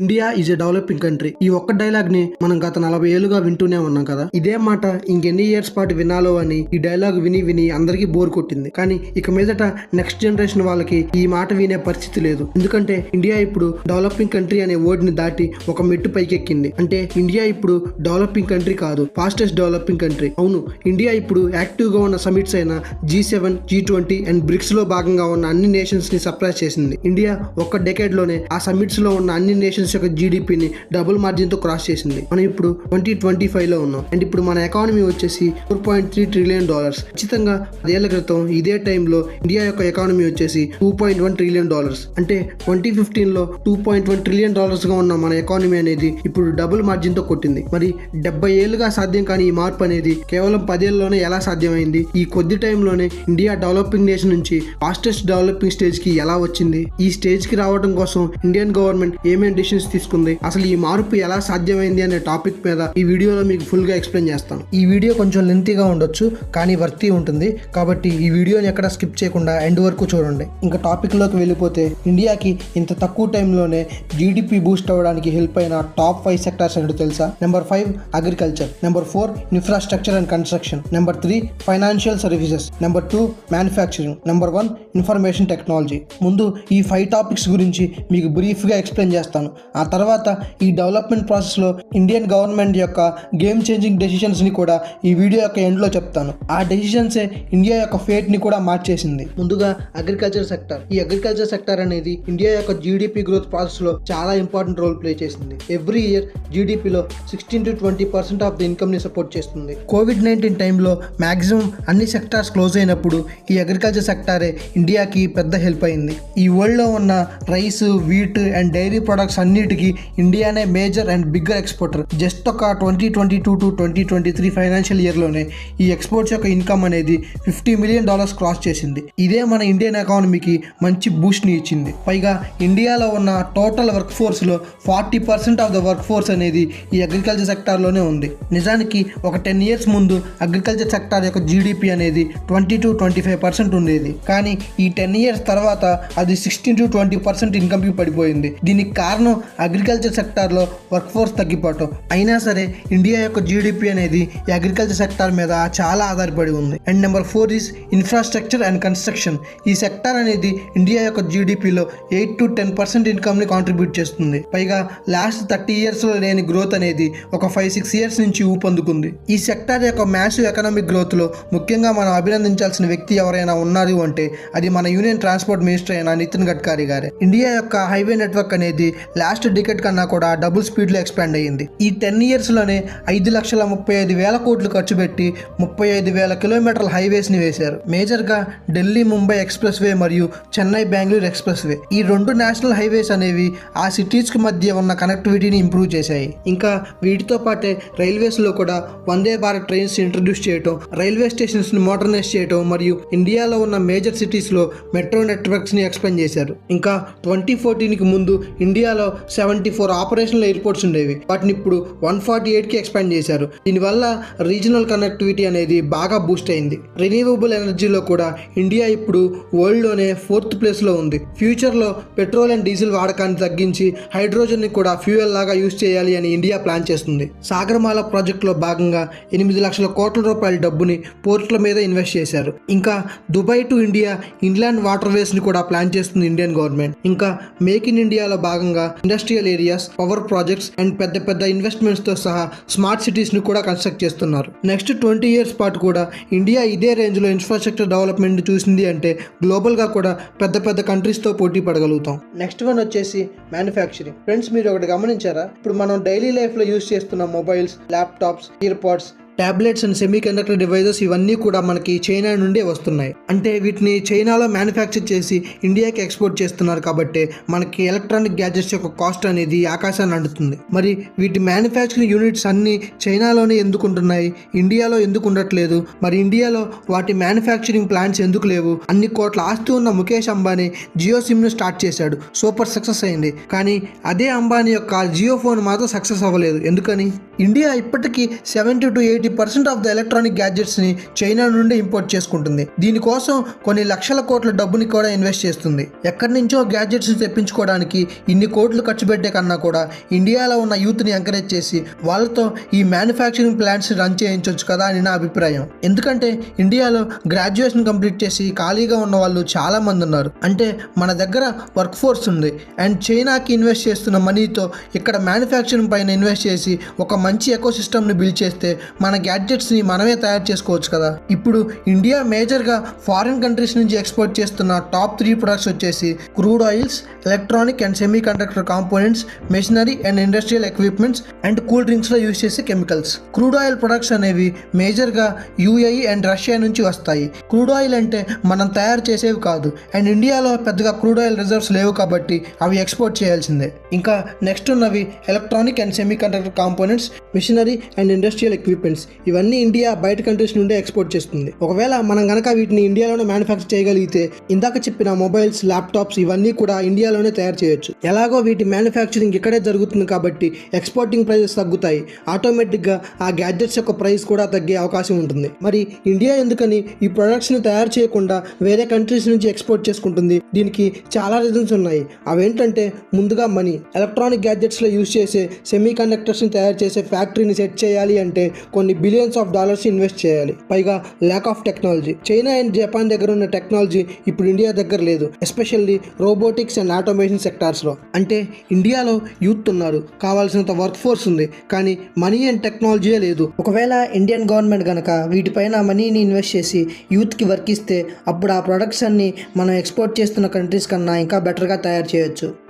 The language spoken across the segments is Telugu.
India is a developing country ఈ ఒక్క డైలాగ్ని మనం గత నలభై ఏళ్ళుగా వింటూనే ఉన్నాం కదా. ఇదే మాట ఇంకెన్ని ఇయర్స్ పాటు వినాలో అని ఈ డైలాగ్ విని విని అందరికీ బోర్ కొట్టింది. కానీ ఇక మీదట నెక్స్ట్ జనరేషన్ వాళ్ళకి ఈ మాట వినే పరిస్థితి లేదు. ఎందుకంటే ఇండియా ఇప్పుడు డెవలపింగ్ కంట్రీ అనే వర్డ్ని దాటి ఒక మెట్టు పైకెక్కింది. అంటే ఇండియా ఇప్పుడు డెవలపింగ్ కంట్రీ కాదు ఫాస్టెస్ట్ డెవలపింగ్ కంట్రీ అవును ఇండియా ఇప్పుడు యాక్టివ్గా ఉన్న సమిట్స్ అయిన G seven G twenty and బ్రిక్స్లో భాగంగా ఉన్న అన్ని నేషన్స్ని సర్ప్రైజ్ చేసింది. ఇండియా ఒక్క డెకేడ్లోనే ఆ సమిట్స్లో ఉన్న అన్ని నేషన్స్ యొక్క జీడిపిని డబుల్ మార్జిన్తో క్రాస్ చేసింది. మనం ఇప్పుడు ట్వంటీ ట్వంటీ ఫైవ్లో ఉన్నాం. అండ్ ఇప్పుడు మన ఎకానమీ వచ్చేసి four point three trillion dollars ఖచ్చితంగా పదేళ్ళ క్రితం ఇదే టైంలో ఇండియా యొక్క ఎకానమీ వచ్చేసి two point one trillion dollars అంటే ట్వంటీ ఫిఫ్టీన్లో టూ పాయింట్ వన్ ట్రిలియన్ డాలర్స్గా ఉన్న మన ఎకానమీ అనేది ఇప్పుడు డబుల్ మార్జిన్తో కొట్టింది. మరి డెబ్బై ఏళ్ళుగా సాధ్యం కాని ఈ మార్పు అనేది కేవలం పదేళ్ళలోనే ఎలా సాధ్యమైంది? ఈ కొద్ది టైంలోనే ఇండియా డెవలపింగ్ నేషన్ నుంచి ఫాస్టెస్ట్ డెవలపింగ్ స్టేజ్కి ఎలా వచ్చింది? ఈ స్టేజ్కి రావడం కోసం ఇండియన్ గవర్నమెంట్ ఏమేమి డెసిషన్స్ తీసుకుంది. అసలు ఈ మార్పు ఎలా సాధ్యమైంది అనే టాపిక్ మీద ఈ వీడియోలో మీకు ఫుల్గా ఎక్స్ప్లెయిన్ చేస్తాను. ఈ వీడియో కొంచెం లెంతీగా ఉండొచ్చు కానీ వర్తీ ఉంటుంది. కాబట్టి ఈ వీడియోని ఎక్కడ స్కిప్ చేయకుండా ఎండ్ వరకు చూడండి. ఇంకా టాపిక్లోకి వెళ్ళిపోతే ఇండియాకి ఇంత తక్కువ టైంలోనే జీడిపి బూస్ట్ అవ్వడానికి హెల్ప్ అయిన టాప్ ఫైవ్ సెక్టార్స్ ఏంటో తెలుసా? Number five agriculture number four infrastructure and construction number three financial services number two manufacturing number one information technology ముందు ఈ ఫైవ్ టాపిక్స్ గురించి మీకు బ్రీఫ్గా ఎక్స్ప్లెయిన్ చేస్తాను. ఆ తర్వాత ఈ డెవలప్మెంట్ ప్రాసెస్లో ఇండియన్ గవర్నమెంట్ యొక్క గేమ్ చేంజింగ్ డెసిషన్స్ని కూడా ఈ వీడియో యొక్క ఎండ్లో చెప్తాను. ఆ డెసిషన్సే ఇండియా యొక్క ఫేట్ని కూడా మార్చేసింది. ముందుగా అగ్రికల్చర్ సెక్టర్ ఈ అగ్రికల్చర్ సెక్టర్ అనేది ఇండియా యొక్క జీడిపి గ్రోత్ ప్రాసెస్లో చాలా ఇంపార్టెంట్ రోల్ ప్లే చేసింది. ఎవ్రీ ఇయర్ జీడిపిలో sixteen to twenty percent of the ఇన్కమ్ని support చేస్తుంది. కోవిడ్ నైన్టీన్ టైంలో మ్యాక్సిమం అన్ని సెక్టార్స్ క్లోజ్ అయినప్పుడు ఈ అగ్రికల్చర్ సెక్టారే ఇండియాకి పెద్ద హెల్ప్ అయింది. ఈ వరల్డ్లో ఉన్న rice wheat and dairy products అన్ని అన్నిటికీ ఇండియానే major and bigger exporter. Just ఒక twenty twenty two to twenty twenty three financial ఇయర్లోనే ఈ ఎక్స్పోర్ట్స్ యొక్క ఇన్కమ్ అనేది ఫిఫ్టీ మిలియన్ డాలర్స్ క్రాస్ చేసింది. ఇదే మన ఇండియన్ ఎకానమీకి మంచి బూస్ట్ని ఇచ్చింది. పైగా ఇండియాలో ఉన్న total work ఫోర్స్లో forty percent of the work force అనేది ఈ అగ్రికల్చర్ సెక్టార్లోనే ఉంది. నిజానికి ఒక టెన్ ఇయర్స్ ముందు అగ్రికల్చర్ సెక్టార్ యొక్క జీడిపి అనేది twenty to twenty five percent ఉండేది. కానీ ఈ టెన్ ఇయర్స్ తర్వాత అది సిక్స్టీన్ టు ట్వంటీ పర్సెంట్ ఇన్కమ్కి పడిపోయింది. దీనికి కారణం అగ్రికల్చర్ సెక్టార్లో వర్క్ ఫోర్స్ తగ్గిపోవటం. అయినా సరే ఇండియా యొక్క జీడిపి అనేది ఈ అగ్రికల్చర్ సెక్టార్ మీద చాలా ఆధారపడి ఉంది. And number four is infrastructure and construction ఈ సెక్టార్ అనేది ఇండియా యొక్క జీడిపిలో ఎయిట్ టు టెన్ పర్సెంట్ ఇన్కమ్ని కాంట్రిబ్యూట్ చేస్తుంది. పైగా లాస్ట్ థర్టీ ఇయర్స్లో లేని గ్రోత్ అనేది ఒక ఫైవ్ సిక్స్ ఇయర్స్ నుంచి ఊపందుకుంది. ఈ సెక్టార్ యొక్క మ్యాసివ్ ఎకనామిక్ గ్రోత్లో ముఖ్యంగా మనం అభినందించాల్సిన వ్యక్తి ఎవరైనా ఉన్నారు అంటే అది మన యూనియన్ ట్రాన్స్పోర్ట్ మినిస్టర్ అయిన నితిన్ గడ్కరీ గారే. ఇండియా యొక్క హైవే నెట్వర్క్ అనేది లాస్ట్ లాస్ట్ డికెట్ కన్నా కూడా డబుల్ స్పీడ్లో ఎక్స్పాండ్ అయ్యింది. ఈ టెన్ ఇయర్స్లోనే ఐదు లక్షల ముప్పై ఐదు వేల కోట్లు ఖర్చు పెట్టి ముప్పై ఐదు వేల కిలోమీటర్ల హైవేస్ని వేశారు. మేజర్గా ఢిల్లీ ముంబై ఎక్స్ప్రెస్ వే మరియు చెన్నై బెంగళూరు ఎక్స్ప్రెస్ వే ఈ రెండు నేషనల్ హైవేస్ అనేవి ఆ సిటీస్కి మధ్య ఉన్న కనెక్టివిటీని ఇంప్రూవ్ చేశాయి. ఇంకా వీటితో పాటే రైల్వేస్లో కూడా వందే భారత్ ట్రైన్స్ ఇంట్రడ్యూస్ చేయటం రైల్వే స్టేషన్స్ని మోడర్నైజ్ చేయటం మరియు ఇండియాలో ఉన్న మేజర్ సిటీస్లో మెట్రో నెట్వర్క్స్ని ఎక్స్పెండ్ చేశారు. ఇంకా ట్వంటీ ఫోర్టీన్కి ముందు ఇండియాలో సెవెంటీ ఫోర్ ఆపరేషనల్ ఎయిర్పోర్ట్స్ ఉండేవి. వాటిని ఇప్పుడు వన్ ఫార్టీ ఎయిట్కి ఎక్స్పాండ్ చేశారు. దీనివల్ల రీజనల్ కనెక్టివిటీ అనేది బాగా బూస్ట్ అయింది. రిన్యూవబుల్ ఎనర్జీలో కూడా ఇండియా ఇప్పుడు వరల్డ్లోనే ఫోర్త్ ప్లేస్లో ఉంది. ఫ్యూచర్లో పెట్రోల్ అండ్ డీజిల్ వాడకాన్ని తగ్గించి హైడ్రోజన్ని కూడా ఫ్యూయల్ లాగా యూజ్ చేయాలి అని ఇండియా ప్లాన్ చేస్తుంది. సాగరమాల ప్రాజెక్టులో భాగంగా ఎనిమిది లక్షల కోట్ల రూపాయల డబ్బుని పోర్ట్ల మీద ఇన్వెస్ట్ చేశారు. ఇంకా Dubai to India inland water వేస్ని కూడా ప్లాన్ చేస్తుంది ఇండియన్ గవర్నమెంట్. ఇంకా మేక్ ఇన్ ఇండియాలో భాగంగా industrial areas power projects and పెద్ద పెద్ద ఇన్వెస్ట్మెంట్స్తో సహా స్మార్ట్ సిటీస్ని కూడా కన్స్ట్రక్ట్ చేస్తున్నారు. నెక్స్ట్ ట్వంటీ ఇయర్స్ పాటు కూడా ఇండియా ఇదే రేంజ్లో ఇన్ఫ్రాస్ట్రక్చర్ డెవలప్మెంట్ చూసింది అంటే గ్లోబల్గా కూడా పెద్ద పెద్ద కంట్రీస్తో పోటీ పడగలుగుతాం. నెక్స్ట్ వన్ వచ్చేసి మ్యానుఫ్యాక్చరింగ్. ఫ్రెండ్స్ మీరు ఒకటి గమనించారా? ఇప్పుడు మనం డైలీ లైఫ్లో యూస్ చేస్తున్న mobiles laptops ear pods tablets and semiconductor devices ఇవన్నీ కూడా మనకి చైనా నుండే వస్తున్నాయి. అంటే వీటిని చైనాలో మ్యానుఫ్యాక్చర్ చేసి ఇండియాకి ఎక్స్పోర్ట్ చేస్తున్నారు కాబట్టి మనకి ఎలక్ట్రానిక్ గ్యాజెట్స్ యొక్క కాస్ట్ అనేది ఆకాశాన్ని అంటుతుంది. మరి వీటి మ్యానుఫ్యాక్చరింగ్ యూనిట్స్ అన్నీ చైనాలోనే ఎందుకు ఉంటున్నాయి ఇండియాలో ఎందుకు ఉండట్లేదు మరి ఇండియాలో వాటి మ్యానుఫ్యాక్చరింగ్ ప్లాంట్స్ ఎందుకు లేవు? అన్ని కోట్ల ఆస్తి ఉన్న ముఖేష్ అంబానీ జియో సిమ్ను స్టార్ట్ చేశాడు. సూపర్ సక్సెస్ అయింది. కానీ అదే అంబానీ యొక్క జియో ఫోన్ మాత్రం సక్సెస్ అవ్వలేదు. ఎందుకని? ఇండియా ఇప్పటికీ seventy to eighty percent of the electronic గ్యాడ్జెట్స్ని China నుండి ఇంపోర్ట్ చేసుకుంటుంది. దీనికోసం కొన్ని లక్షల కోట్ల డబ్బుని కూడా ఇన్వెస్ట్ చేస్తుంది. ఎక్కడి నుంచో గ్యాడ్జెట్స్ తెప్పించుకోవడానికి ఇన్ని కోట్లు ఖర్చు పెట్టే కన్నా కూడా ఇండియాలో ఉన్న యూత్ని ఎంకరేజ్ చేసి వాళ్ళతో ఈ మ్యానుఫ్యాక్చరింగ్ ప్లాంట్స్ రన్ చేయించవచ్చు కదా అని నా అభిప్రాయం. ఎందుకంటే ఇండియాలో గ్రాడ్యుయేషన్ కంప్లీట్ చేసి ఖాళీగా ఉన్న వాళ్ళు చాలా మంది ఉన్నారు. అంటే మన దగ్గర వర్క్ ఫోర్స్ ఉంది. అండ్ చైనాకి ఇన్వెస్ట్ చేస్తున్న మనీతో ఇక్కడ మ్యానుఫ్యాక్చరింగ్ పైన ఇన్వెస్ట్ చేసి ఒక మంచి ఎకో సిస్టమ్ని బిల్డ్ చేస్తే మన మన గ్యాడ్జెట్స్ని మనమే తయారు చేసుకోవచ్చు కదా. ఇప్పుడు ఇండియా మేజర్గా ఫారిన్ కంట్రీస్ నుంచి ఎక్స్పోర్ట్ చేస్తున్న టాప్ త్రీ ప్రొడక్ట్స్ వచ్చేసి crude oils electronic and semiconductor components machinery and industrial equipments and cool డ్రింక్స్లో use చేసే కెమికల్స్. క్రూడ్ ఆయిల్ ప్రొడక్ట్స్ అనేవి మేజర్గా యూఏఈ అండ్ రష్యా నుంచి వస్తాయి. క్రూడ్ ఆయిల్ అంటే మనం తయారు చేసేవి కాదు. అండ్ ఇండియాలో పెద్దగా క్రూడ్ ఆయిల్ రిజర్వ్స్ లేవు కాబట్టి అవి ఎక్స్పోర్ట్ చేయాల్సిందే. ఇంకా నెక్స్ట్ ఉన్నవి electronic and semiconductor components machinery and industrial equipments ఇవన్నీ ఇండియా బయట కంట్రీస్ నుండి ఎక్స్పోర్ట్ చేస్తుంది. ఒకవేళ మనం గనక వీటిని ఇండియాలోనే మ్యానుఫ్యాక్చర్ చేయగలిగితే ఇందాక చెప్పిన మొబైల్స్ ల్యాప్టాప్స్ ఇవన్నీ కూడా ఇండియాలోనే తయారు చేయొచ్చు. ఎలాగో వీటి మ్యానుఫ్యాక్చరింగ్ ఇక్కడే జరుగుతుంది కాబట్టి ఎక్స్పోర్టింగ్ ప్రైజెస్ తగ్గుతాయి. ఆటోమేటిక్గా ఆ గ్యాడ్జెట్స్ యొక్క ప్రైస్ కూడా తగ్గే అవకాశం ఉంటుంది. మరి ఇండియా ఎందుకని ఈ ప్రొడక్ట్స్ని తయారు చేయకుండా వేరే కంట్రీస్ నుంచి ఎక్స్పోర్ట్ చేసుకుంటుంది? దీనికి చాలా రీజన్స్ ఉన్నాయి. అవేంటంటే ముందుగా మనీ ఎలక్ట్రానిక్ గ్యాడ్జెట్స్లో యూజ్ చేసే సెమీ కండక్టర్స్ని తయారు చేసే ఫ్యాక్టరీని సెట్ చేయాలి అంటే కొన్ని బిలియన్స్ ఆఫ్ డాలర్స్ ఇన్వెస్ట్ చేయాలి. పైగా lack of technology China and Japan దగ్గర ఉన్న టెక్నాలజీ ఇప్పుడు ఇండియా దగ్గర లేదు. ఎస్పెషల్లీ రోబోటిక్స్ అండ్ ఆటోమేషన్ సెక్టార్స్లో అంటే ఇండియాలో యూత్ ఉన్నారు. కావాల్సినంత వర్క్ ఫోర్స్ ఉంది. కానీ మనీ అండ్ టెక్నాలజీయే లేదు. ఒకవేళ ఇండియన్ గవర్నమెంట్ కనుక వీటిపైన మనీని ఇన్వెస్ట్ చేసి యూత్కి వర్క్ ఇస్తే అప్పుడు ఆ ప్రొడక్ట్స్ అన్ని మనం ఎక్స్పోర్ట్ చేస్తున్న కంట్రీస్ కన్నా ఇంకా బెటర్గా తయారు చేయొచ్చు.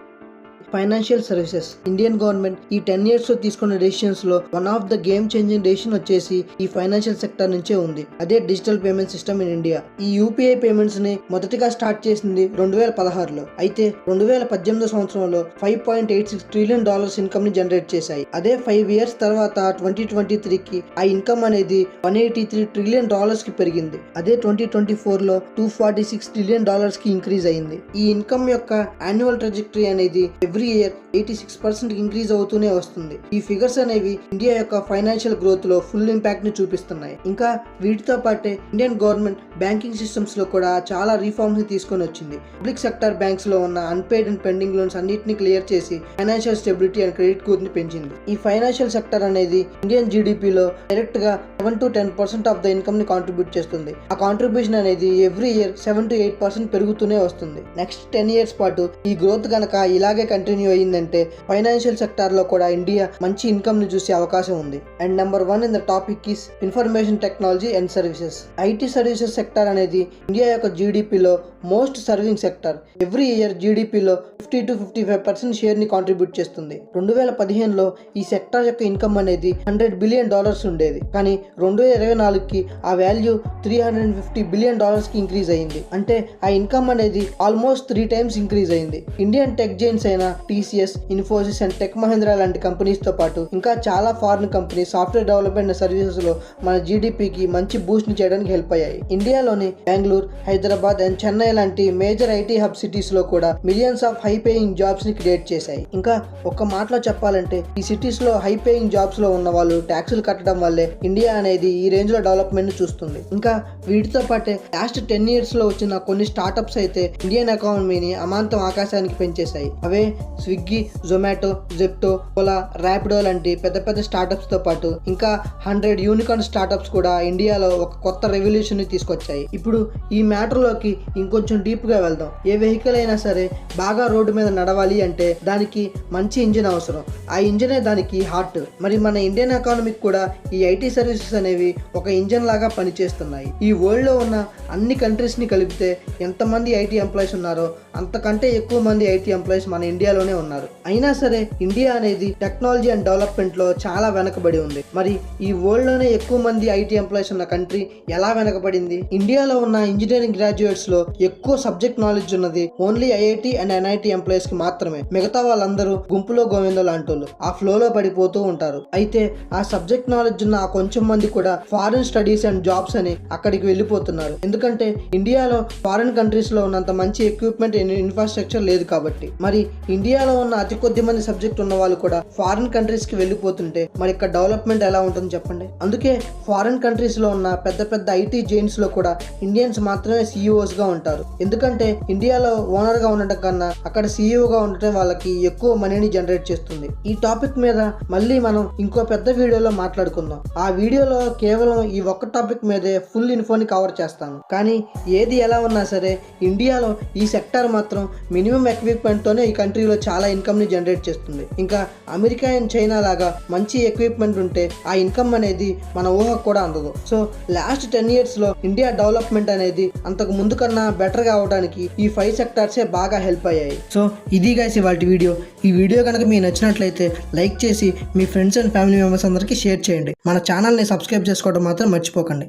Financial services. ఇండియన్ గవర్నమెంట్ ఈ టెన్ ఇయర్స్లో తీసుకున్న డెసిషన్స్లో one of the game changing decision వచ్చేసి ఈ ఫైనాన్షియల్ సెక్టర్ నుంచే ఉంది. అదే digital payment system in India. ఈ యూపీఐ పేమెంట్స్ని మొదటిగా స్టార్ట్ చేసింది రెండు వేల పదహారులో. అయితే రెండు వేల పద్దెనిమిదో సంవత్సరంలో five point eight six trillion dollars ఇన్కమ్ని generate చేశాయి. అదే ఫైవ్ ఇయర్స్ తర్వాత ట్వంటీ ట్వంటీ త్రీకి ఆ ఇన్కమ్ అనేది వన్ ఎయిటీ త్రీ ట్రిలియన్ డాలర్స్కి పెరిగింది. అదే ట్వంటీ ట్వంటీ ఫోర్లో టూ ఫార్టీ సిక్స్ ట్రిలియన్ డాలర్స్కి ఇంక్రీజ్ అయింది. ఈ ఇన్కమ్ యొక్క యాన్యువల్ ట్రజెక్టరీ అనేది every year eighty six percent increase అవుతూనే వస్తుంది. ఈ ఫిగర్స్ అనేవి ఇండియా యొక్క ఫైనాన్షియల్ గ్రోత్లో ఫుల్ ఇంపాక్ట్ని చూపిస్తున్నాయి. ఇంకా వీటితో పాటే ఇండియన్ గవర్నమెంట్ బ్యాంకింగ్ సిస్టమ్స్లో కూడా చాలా రీఫార్మ్స్ని తీసుకొని వచ్చింది. పబ్లిక్ సెక్టర్ బ్యాంక్స్లో ఉన్న అన్పేడ్ అండ్ పెండింగ్ లోన్స్ అన్నిటిని క్లియర్ చేసి ఫైనాన్షియల్ స్టెబిలిటీ అండ్ క్రెడిట్ గ్రోత్ని పెంచింది. ఈ ఫైనాన్షియల్ సెక్టర్ అనేది ఇండియన్ జీడిపిలో డైరెక్ట్గా seven to ten percent of the ఇన్కమ్ని contribute చేస్తుంది. ఆ కాంట్రిబ్యూషన్ అనేది every year seven to eight percent పెరుగుతూనే వస్తుంది. నెక్స్ట్ టెన్ ఇయర్స్ పాటు ఈ గ్రోత్ కనుక ఇలాగే కంటిన్యూ అయ్యిందంటే ఫైనాన్షియల్ సెక్టార్లో కూడా ఇండియా మంచి ఇన్కమ్ను చూసే అవకాశం ఉంది. And number one in the topic is information technology and services IT services sector అనేది ఇండియా యొక్క జీడిపిలో most serving sector every year జీడిపిలో fifty to fifty five percent షేర్ని కాంట్రిబ్యూట్ చేస్తుంది. రెండు వేల పదిహేనులో ఈ సెక్టార్ యొక్క ఇన్కమ్ అనేది హండ్రెడ్ బిలియన్ డాలర్స్ ఉండేది. కానీ రెండు వేల ఇరవై నాలుగుకి ఆ value three hundred and fifty billion డాలర్స్కి increase అయింది అంటే ఆ ఇన్కమ్ అనేది ఆల్మోస్ట్ త్రీ టైమ్స్ ఇంక్రీజ్ అయింది ఇండియన్ టెక్ జైన్స్ అయిన TCS Infosys and tech Mahindra లాంటి కంపెనీస్తో పాటు ఇంకా చాలా ఫారిన్ కంపెనీ సాఫ్ట్వేర్ డెవలప్మెంట్ సర్వీసెస్లో మన జీడిపికి మంచి బూస్ట్ని చేయడానికి హెల్ప్ అయ్యాయి. ఇండియాలోని బెంగళూరు హైదరాబాద్ అండ్ చెన్నై లాంటి మేజర్ ఐటీ హబ్ సిటీస్లో కూడా మిలియన్స్ ఆఫ్ హై పేయింగ్ జాబ్స్ని క్రియేట్ చేశాయి. ఇంకా ఒక్క మాటలో చెప్పాలంటే ఈ సిటీస్లో హై పేయింగ్ జాబ్స్లో ఉన్న వాళ్ళు ట్యాక్సులు కట్టడం వల్లే ఇండియా అనేది ఈ రేంజ్లో డెవలప్మెంట్ చూస్తుంది. ఇంకా వీటితో పాటే లాస్ట్ టెన్ ఇయర్స్లో వచ్చిన కొన్ని స్టార్టప్స్ అయితే ఇండియన్ ఎకానమీని అమాంతం ఆకాశానికి పెంచేశాయి. అవే స్విగ్గీ జొమాటో జెప్టో ఓలా ర్యాపిడో లాంటి పెద్ద పెద్ద స్టార్టప్స్తో పాటు ఇంకా హండ్రెడ్ యూనికార్న్ స్టార్టప్స్ కూడా ఇండియాలో ఒక కొత్త రెవల్యూషన్ని తీసుకొచ్చాయి. ఇప్పుడు ఈ మ్యాటర్లోకి ఇంకొంచెం డీప్గా వెళ్దాం. ఏ వెహికల్ అయినా సరే బాగా రోడ్డు మీద నడవాలి అంటే దానికి మంచి ఇంజిన్ అవసరం. ఆ ఇంజనే దానికి హార్ట్ మరి మన ఇండియన్ ఎకానమీకి కూడా ఈ ఐటీ సర్వీసెస్ అనేవి ఒక ఇంజన్ లాగా పనిచేస్తున్నాయి. ఈ వరల్డ్లో ఉన్న అన్ని కంట్రీస్ని కలిపితే ఎంతమంది ఐటీ ఎంప్లాయీస్ ఉన్నారో అంతకంటే ఎక్కువ మంది ఐటీ ఎంప్లాయీస్ మన ఇండియా ఇండియాలోనే ఉన్నారు. అయినా సరే ఇండియా అనేది టెక్నాలజీ అండ్ డెవలప్మెంట్లో చాలా వెనకబడి ఉంది. మరి ఈ వరల్డ్లోనే ఎక్కువ మంది ఐటీ ఎంప్లాయీస్ ఉన్న కంట్రీ ఎలా వెనకబడింది? ఇండియాలో ఉన్న ఇంజనీరింగ్ గ్రాడ్యుయేట్స్లో ఎక్కువ సబ్జెక్ట్ నాలెడ్జ్ ఉన్నది ఓన్లీ ఐఐటి అండ్ ఎన్ఐటి ఎంప్లాయీస్కి మాత్రమే. మిగతా వాళ్ళందరూ గుంపులో గోవిందో లాంటోళ్ళు. ఆ ఫ్లో లో పడిపోతూ ఉంటారు. అయితే ఆ సబ్జెక్ట్ నాలెడ్జ్ ఉన్న ఆ కొంచెం మంది కూడా ఫారిన్ స్టడీస్ అండ్ జాబ్స్ అని అక్కడికి వెళ్ళిపోతున్నారు. ఎందుకంటే ఇండియాలో ఫారిన్ కంట్రీస్లో ఉన్నంత మంచి ఎక్విప్మెంట్ ఇన్ఫ్రాస్ట్రక్చర్ లేదు కాబట్టి. మరి ఇండియాలో ఉన్న అతి కొద్ది మంది సబ్జెక్ట్ ఉన్న వాళ్ళు కూడా ఫారిన్ కంట్రీస్కి వెళ్ళిపోతుంటే మరి ఇక్కడ డెవలప్మెంట్ ఎలా ఉంటుంది చెప్పండి. అందుకే ఫారిన్ కంట్రీస్లో ఉన్న పెద్ద పెద్ద ఐటీ జైన్స్లో కూడా ఇండియన్స్ మాత్రమే సీఈఓస్గా ఉంటారు. ఎందుకంటే ఇండియాలో ఓనర్గా ఉండటం కన్నా అక్కడ సీఈఓగా ఉండటం వాళ్ళకి ఎక్కువ మనీని జనరేట్ చేస్తుంది. ఈ టాపిక్ మీద మళ్ళీ మనం ఇంకో పెద్ద వీడియోలో మాట్లాడుకుందాం. ఆ వీడియోలో కేవలం ఈ ఒక్క టాపిక్ మీదే ఫుల్ ఇన్ఫోని కవర్ చేస్తాను. కానీ ఏది ఎలా ఉన్నా సరే ఇండియాలో ఈ సెక్టార్ మాత్రం మినిమం ఎక్విప్మెంట్ తోనే ఈ కంట్రీలో చాలా ఇన్కమ్ని జనరేట్ చేస్తుంది. ఇంకా అమెరికా అండ్ చైనా లాగా మంచి ఎక్విప్మెంట్ ఉంటే ఆ ఇన్కమ్ అనేది మన ఊహకు కూడా అందదు. సో లాస్ట్ టెన్ ఇయర్స్లో ఇండియా డెవలప్మెంట్ అనేది అంతకు ముందు కన్నా బెటర్గా అవడానికి ఈ ఫైవ్ సెక్టార్సే బాగా హెల్ప్ అయ్యాయి. సో ఇది గైస్ ఇవాళ వీడియో ఈ వీడియో కనుక మీకు నచ్చినట్లయితే లైక్ చేసి మీ ఫ్రెండ్స్ అండ్ ఫ్యామిలీ మెంబర్స్ అందరికీ షేర్ చేయండి. మన ఛానల్ని సబ్స్క్రైబ్ చేసుకోవడం మాత్రం మర్చిపోకండి.